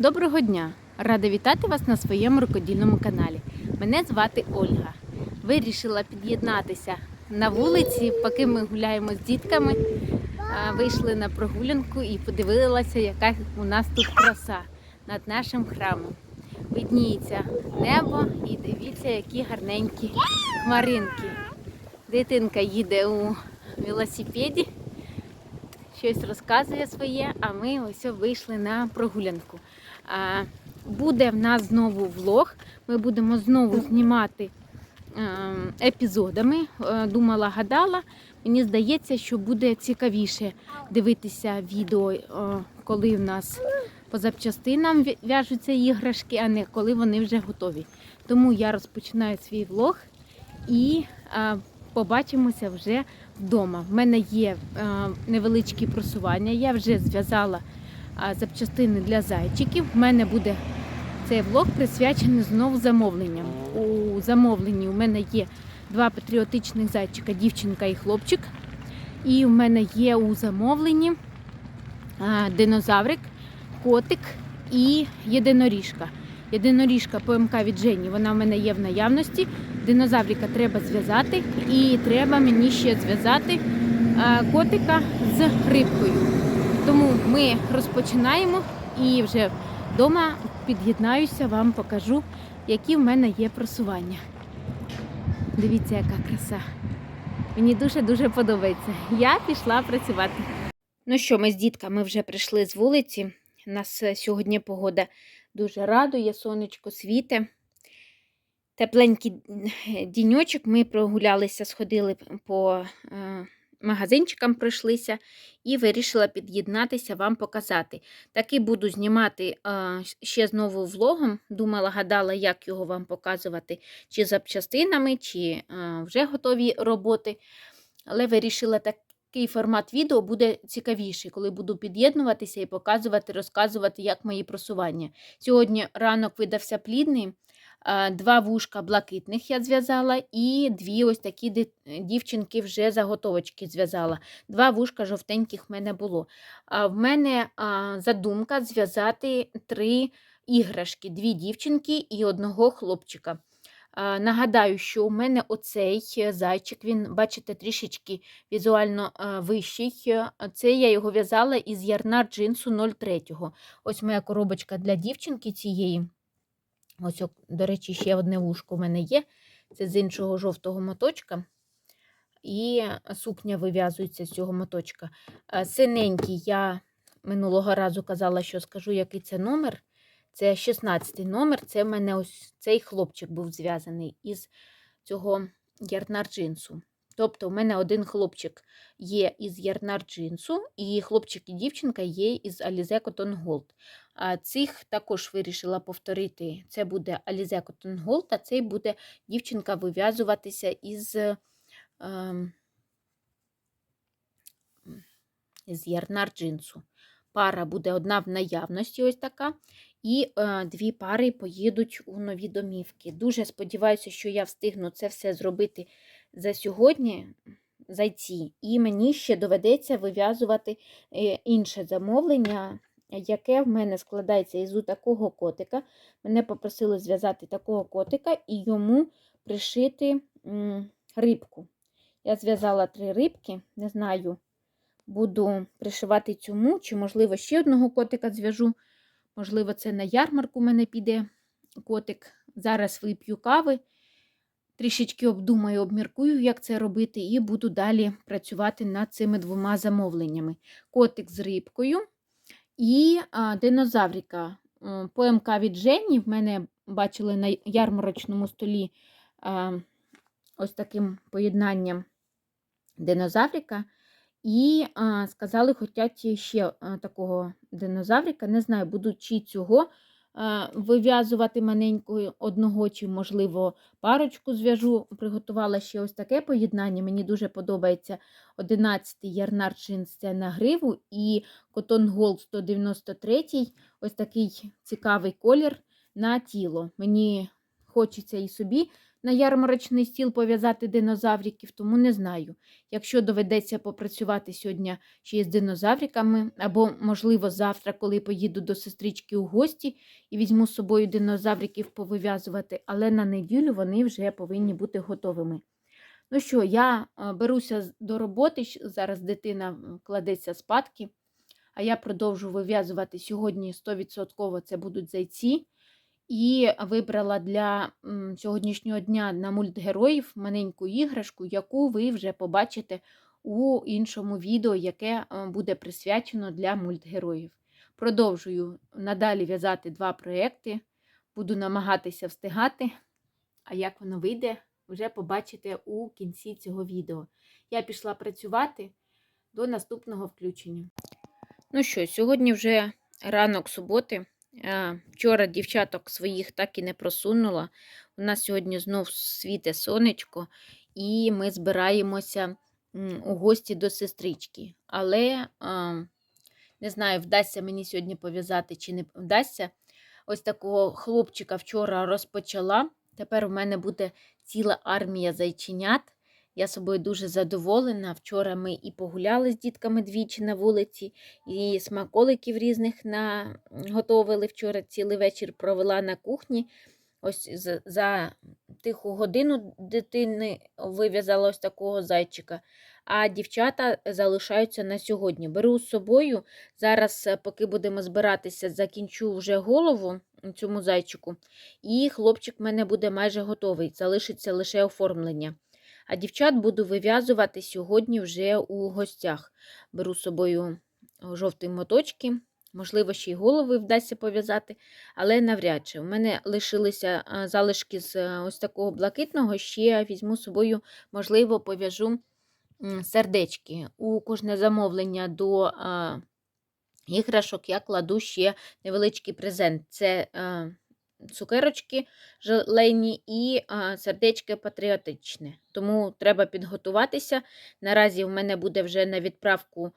Доброго дня! Рада вітати вас на своєму рукодільному каналі. Мене звати Ольга. Вирішила під'єднатися на вулиці, поки ми гуляємо з дітками. Вийшли на прогулянку і подивилася, яка у нас тут краса над нашим храмом. Видніється небо і дивіться, які гарненькі хмаринки. Дитинка їде у велосипеді, щось розказує своє, а ми ось вийшли на прогулянку. Буде в нас знову влог. Ми будемо знову знімати е, епізодами. Е, Думала, гадала. Мені здається, що буде цікавіше дивитися відео, е, коли в нас по запчастинам в'яжуться іграшки, а не коли вони вже готові. Тому я розпочинаю свій влог і побачимося вже вдома. В мене є невеличкі просування. Я вже зв'язала запчастини для зайчиків. У мене буде цей влог присвячений знову замовленням. У замовленні у мене є два патріотичних зайчика, дівчинка і хлопчик. І у мене є у замовленні динозаврик, котик і єдиноріжка. Єдиноріжка ПМК від Жені, вона в мене є в наявності. Динозаврика треба зв'язати, і треба мені ще зв'язати котика з рибкою. Тому ми розпочинаємо і вже вдома під'єднаюся, вам покажу, які в мене є просування. Дивіться, яка краса. Мені дуже-дуже подобається. Я пішла працювати. Ну що, ми з дітками вже прийшли з вулиці. Нас сьогодні погода дуже радує, сонечко світе. Тепленький діньочок. Ми прогулялися, сходили по е, магазинчикам, пройшлися і вирішила під'єднатися, вам показати. Таки буду знімати ще знову влогом. Думала, гадала, як його вам показувати, чи запчастинами, чи вже готові роботи. Але вирішила такий формат відео буде цікавіший, коли буду під'єднуватися і показувати, розказувати, як мої просування. Сьогодні ранок видався плідний. Два вушка блакитних я зв'язала, і дві ось такі дівчинки вже заготовочки зв'язала. Два вушка жовтеньких в мене було. В мене задумка зв'язати три іграшки: дві дівчинки і одного хлопчика. Нагадаю, що у мене оцей зайчик, він, бачите, трішечки візуально вищий. Це я його в'язала із ярна джинсу 03. Ось моя коробочка для дівчинки цієї. Ось, до речі, ще одне вушко в мене є. Це з іншого жовтого моточка. І сукня вив'язується з цього моточка. Синенький я минулого разу казала, що скажу, який це номер. Це 16 номер. Це в мене ось цей хлопчик був зв'язаний із цього ярнар джинсу. Тобто, у мене один хлопчик є із ярнар джинсу, і хлопчик і дівчинка є із Alize Cotton Gold. А цих також вирішила повторити. Це буде Alize Cotton Gold, а цей буде дівчинка вив'язуватися із, ем, із ярнар джинсу. Пара буде одна в наявності, ось така. І е, дві пари поїдуть у нові домівки. Дуже сподіваюся, що я встигну це все зробити за сьогодні, зайці. І мені ще доведеться вив'язувати е, інше замовлення, яке в мене складається із такого котика. Мене попросили зв'язати такого котика і йому пришити рибку. Я зв'язала три рибки, не знаю, буду пришивати цьому, чи, можливо, ще одного котика зв'яжу. Можливо, це на ярмарку в мене піде котик. Зараз вип'ю кави, трішечки обдумаю, обміркую, як це робити, і буду далі працювати над цими двома замовленнями. Котик з рибкою і а, динозаврика. М, ПМК від Жені в мене бачили на ярмарочному столі ось таким поєднанням динозаврика. І а, сказали, хочуть ще такого динозаврика. Не знаю, буду чи цього вив'язувати маленькою одного, чи, можливо, парочку зв'яжу. Приготувала ще ось таке поєднання. Мені дуже подобається 11-й ярнар це на гриву і Cotton Gold 193 ось такий цікавий колір на тіло. Мені хочеться і собі на ярмарочний стіл пов'язати динозавриків, тому не знаю. Якщо доведеться попрацювати сьогодні ще із динозавриками, або, можливо, завтра, коли поїду до сестрички у гості і візьму з собою динозавриків повив'язувати, але на неділю вони вже повинні бути готовими. Ну що, я е, беруся до роботи, зараз дитина кладеться спадки, а я продовжу вив'язувати сьогодні 100% це будуть зайці. І вибрала для сьогоднішнього дня на мультгероїв маленьку іграшку, яку ви вже побачите у іншому відео, яке е, буде присвячено для мультгероїв. Продовжую надалі в'язати два проекти, буду намагатися встигати. А як воно вийде, вже побачите у кінці цього відео. Я пішла працювати до наступного включення. Ну що, сьогодні вже ранок суботи. Вчора дівчаток своїх так і не просунула. У нас сьогодні знов світе сонечко, і ми збираємося у гості до сестрички. Але не знаю, вдасться мені сьогодні пов'язати чи не вдасться. Ось такого хлопчика вчора розпочала. Тепер у мене буде ціла армія зайченят. Я собою дуже задоволена. Вчора ми і погуляли з дітками двічі на вулиці, і смаколиків різних наготовили. Вчора цілий вечір провела на кухні. Ось з- за тиху годину дитини вив'язала ось такого зайчика. А дівчата залишаються на сьогодні. Беру з собою. Зараз, е, поки будемо збиратися, закінчу вже голову цьому зайчику. І хлопчик в мене буде майже готовий. Залишиться лише оформлення. А дівчат буду вив'язувати сьогодні вже у гостях. Беру з собою жовті моточки, можливо, ще й голови вдасться пов'язати, але навряд чи. У мене лишилися залишки з а, ось такого блакитного, ще візьму з собою, можливо, пов'яжу сердечки. У кожне замовлення до іграшок я кладу ще невеличкий презент. Це цукерочки желейні і сердечки патріотичне. Тому треба підготуватися. Наразі в мене буде вже на відправку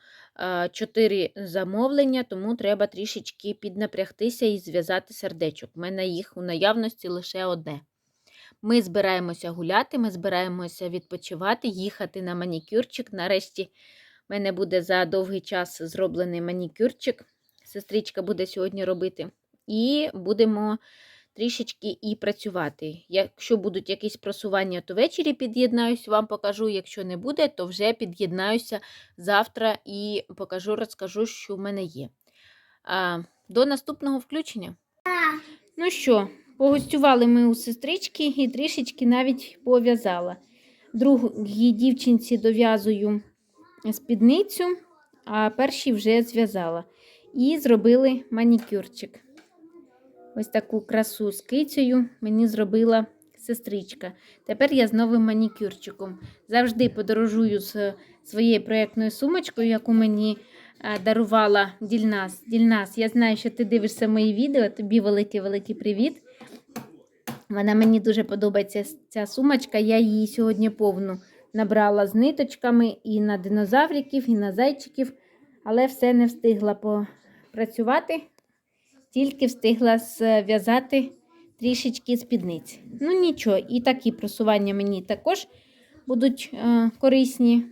4 замовлення, тому треба трішечки піднапрягтися і зв'язати сердечок. У мене їх у наявності лише одне. Ми збираємося гуляти, ми збираємося відпочивати, їхати на манікюрчик. Нарешті в мене буде за довгий час зроблений манікюрчик. Сестричка буде сьогодні робити. І будемо трішечки і працювати. Якщо будуть якісь просування, то ввечері під'єднаюсь, вам покажу. Якщо не буде, то вже під'єднаюся завтра і покажу, розкажу, що в мене є. А, До наступного включення. Ну що, погостювали ми у сестрички і трішечки навіть пов'язала. Другій дівчинці дов'язую спідницю, а першій вже зв'язала. І зробили манікюрчик. Ось таку красу з кицею мені зробила сестричка. Тепер я з новим манікюрчиком. Завжди подорожую з своєю проєктною сумочкою, яку мені е, дарувала Дільнас. Дільнас, я знаю, що ти дивишся мої відео. Тобі великий-великий привіт. Вона мені дуже подобається ця сумочка. Я її сьогодні повну набрала з ниточками і на динозавриків, і на зайчиків, але все не встигла попрацювати тільки встигла зв'язати трішечки спідниць. Ну нічого, і такі просування мені також будуть е, корисні.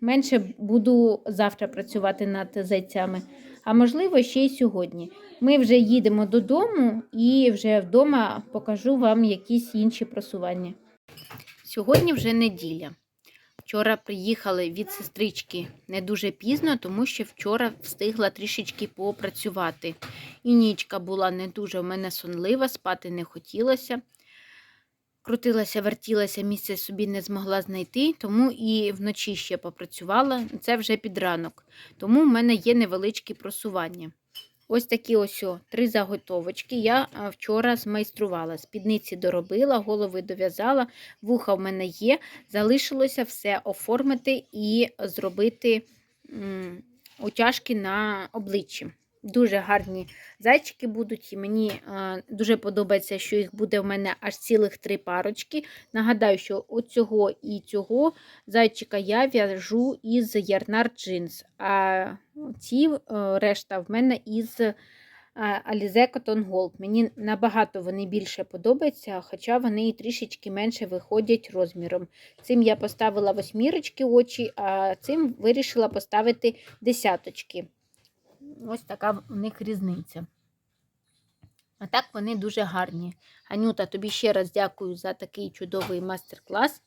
Менше буду завтра працювати над зайцями, а можливо, ще й сьогодні. Ми вже їдемо додому і вже вдома покажу вам якісь інші просування. Сьогодні вже неділя. Вчора приїхали від сестрички не дуже пізно, тому що вчора встигла трішечки попрацювати. І нічка була не дуже в мене сонлива, спати не хотілося. Крутилася, вертілася, місце собі не змогла знайти, тому і вночі ще попрацювала. Це вже під ранок. Тому в мене є невеличкі просування. Ось такі ось о, три заготовочки я вчора змайструвала. Спідниці доробила, голови дов'язала, вуха в мене є. Залишилося все оформити і зробити утяжки на обличчі. Дуже гарні зайчики будуть, і мені е, дуже подобається, що їх буде в мене аж цілих три парочки. Нагадаю, що оцього і цього зайчика я в'яжу із ярнар джинс, а ці е, решта в мене із а, Alize Cotton Gold. Мені набагато вони більше подобаються, хоча вони і трішечки менше виходять розміром. Цим я поставила восьмірочки очі, а цим вирішила поставити десяточки. Ось така у них різниця. А так вони дуже гарні. Анюта, тобі ще раз дякую за такий чудовий майстер-клас.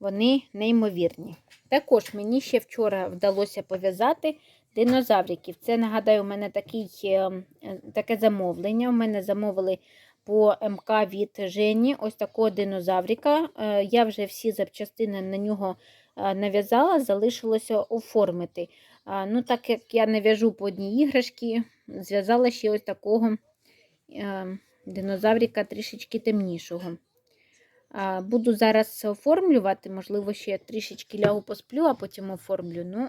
Вони неймовірні. Також мені ще вчора вдалося пов'язати динозавриків. Це, нагадаю, у мене такий, е, е, таке замовлення. У мене замовили по МК від Жені ось такого динозаврика. Е, Я вже всі запчастини на нього е, нав'язала, залишилося оформити. Ну, Так як я не в'яжу по одній іграшки, зв'язала ще ось такого е, динозаврика трішечки темнішого. Буду зараз оформлювати, можливо, ще трішечки лягу посплю, а потім оформлю. Ну,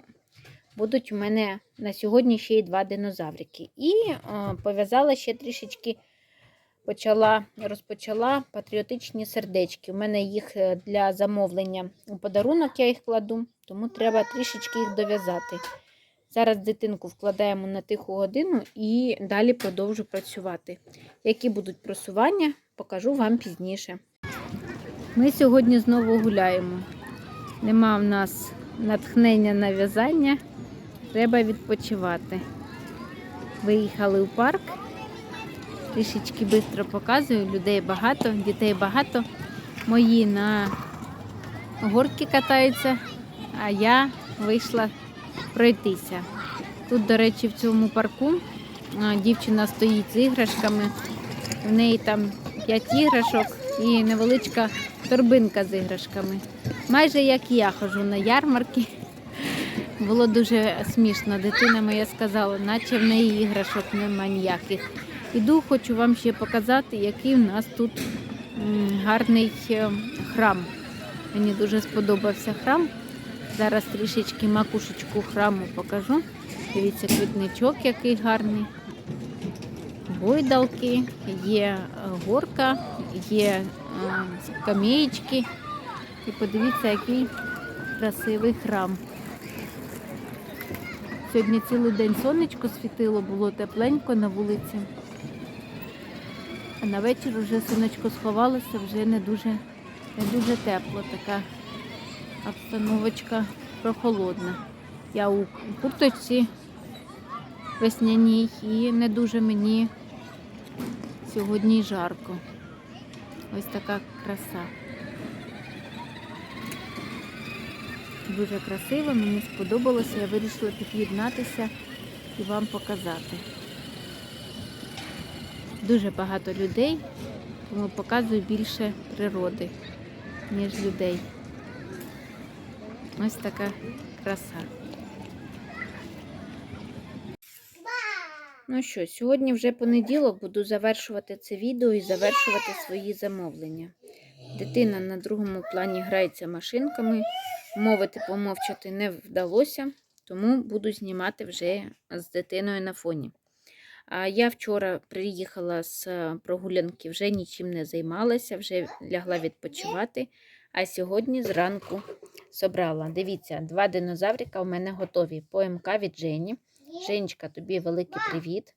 будуть у мене на сьогодні ще й два динозаврики. І пов'язала ще трішечки, почала, розпочала патріотичні сердечки. У мене їх е, для замовлення у подарунок, я їх кладу, тому треба трішечки їх дов'язати. Зараз дитинку вкладаємо на тиху годину і далі продовжу працювати. Які будуть просування, покажу вам пізніше. Ми сьогодні знову гуляємо. Нема в нас натхнення на в'язання, треба відпочивати. Виїхали у парк. Трішечки швидко показую, людей багато, дітей багато. Мої на горки катаються, а я вийшла пройтися. Тут, до речі, в цьому парку дівчина стоїть з іграшками. В неї там 5 іграшок і невеличка торбинка з іграшками. Майже як я ходжу на ярмарки. Було дуже смішно. Дитина моя сказала, наче в неї іграшок нема ніяких. Іду, хочу вам ще показати, який в нас тут гарний е, храм. Мені дуже сподобався храм. Зараз трішечки макушечку храму покажу. Дивіться, квітничок який гарний. Гойдалки, є е, горка, є е, скамеєчки. І подивіться, який красивий храм. Сьогодні цілий день сонечко світило, було тепленько на вулиці. А на вечір вже сонечко сховалося, вже не дуже, не дуже тепло, така обстановочка прохолодна. Я у курточці весняній і не дуже мені сьогодні жарко. Ось така краса. Дуже красиво, мені сподобалося, я вирішила під'єднатися і вам показати. Дуже багато людей, тому показую більше природи, ніж людей. Ось така краса. Ну що, сьогодні вже понеділок буду завершувати це відео і завершувати свої замовлення. Дитина на другому плані грається машинками, мовити помовчати не вдалося, тому буду знімати вже з дитиною на фоні. А я вчора приїхала з прогулянки, вже нічим не займалася, вже лягла відпочивати. А сьогодні зранку собрала. Дивіться, два динозаврика у мене готові. По МК від Жені. Женечка, тобі великий привіт.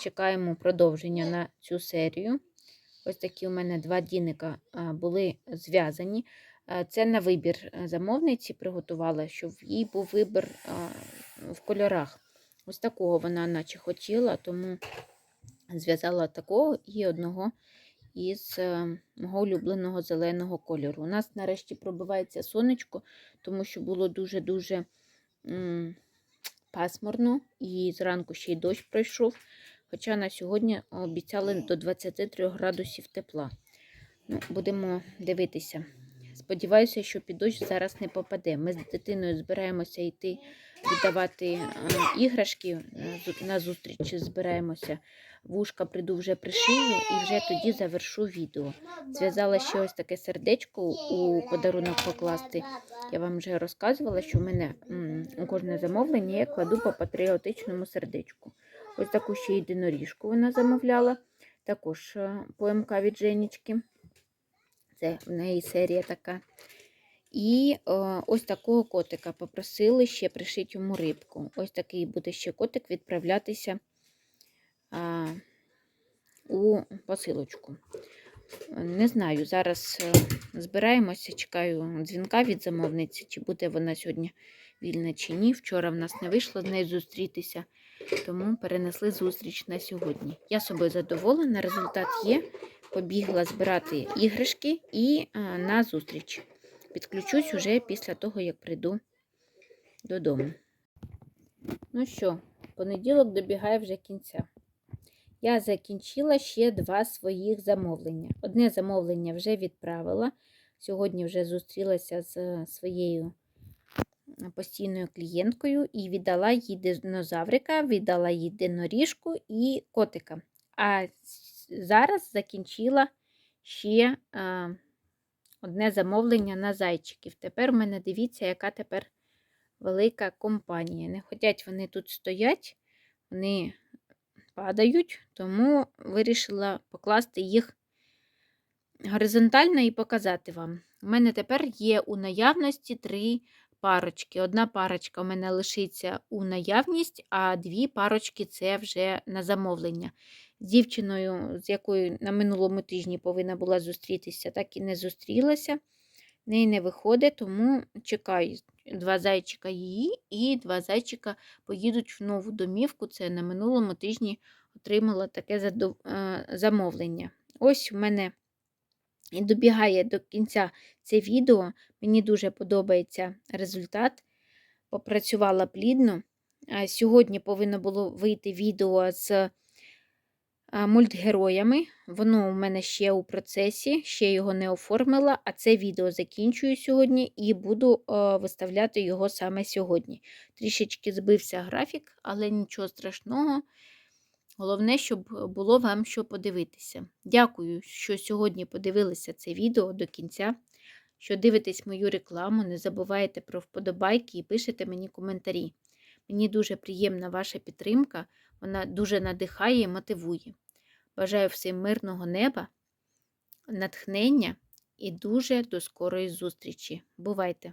Чекаємо продовження на цю серію. Ось такі у мене два діника були зв'язані. Це на вибір е, замовниці приготувала, щоб їй був вибір в кольорах. Ось такого вона наче хотіла, тому зв'язала такого і одного із е, мого улюбленого зеленого кольору. У нас нарешті пробивається сонечко, тому що було дуже-дуже пасмурно і зранку ще й дощ пройшов. Хоча на сьогодні обіцяли до 23 градусів тепла. Ну, Будемо дивитися. Сподіваюся, що під дощ зараз не попаде. Ми з дитиною збираємося йти віддавати е, іграшки е, на зустріч. Збираємося. Вушка прийду вже пришию і вже тоді завершу відео. Зв'язала ще ось таке сердечко у подарунок покласти. Я вам вже розказувала, що в мене у кожне замовлення я кладу по патріотичному сердечку. Ось таку ще єдиноріжку вона замовляла. Також е, по МК від Женечки. Це в неї серія така. І е, ось такого котика попросили ще пришити йому рибку. Ось такий буде ще котик відправлятися а, у посилочку. Не знаю, зараз е, збираємося, чекаю дзвінка від замовниці, чи буде вона сьогодні вільна чи ні. Вчора в нас не вийшло з нею зустрітися, тому перенесли зустріч на сьогодні. Я собою задоволена, результат є. Побігла збирати іграшки і а, на зустріч. Підключусь уже після того, як прийду додому. Ну що, понеділок добігає вже кінця. Я закінчила ще два своїх замовлення. Одне замовлення вже відправила. Сьогодні вже зустрілася з своєю постійною клієнткою і віддала їй динозаврика, віддала їй диноріжку і котика. А зараз закінчила ще а, одне замовлення на зайчиків. Тепер у мене дивіться, яка тепер велика компанія. Не хочуть вони тут стоять, вони падають, тому вирішила покласти їх горизонтально і показати вам. У мене тепер є у наявності три парочки. Одна парочка у мене лишиться у наявність, а дві парочки це вже на замовлення. З дівчиною, з якою на минулому тижні повинна була зустрітися, так і не зустрілася. Неї не виходить, тому чекаю. Два зайчика її і два зайчика поїдуть в нову домівку. Це на минулому тижні отримала таке е, замовлення. Ось у мене і добігає до кінця це відео. Мені дуже подобається результат. Попрацювала плідно. Сьогодні повинно було вийти відео з мультгероями. Воно у мене ще у процесі, ще його не оформила, а це відео закінчую сьогодні і буду виставляти його саме сьогодні. Трішечки збився графік, але нічого страшного. Головне, щоб було вам що подивитися. Дякую, що сьогодні подивилися це відео до кінця. Що дивитесь мою рекламу, не забувайте про вподобайки і пишете мені коментарі. Мені дуже приємна ваша підтримка, вона дуже надихає і мотивує. Бажаю всім мирного неба, натхнення і дуже до скорої зустрічі. Бувайте!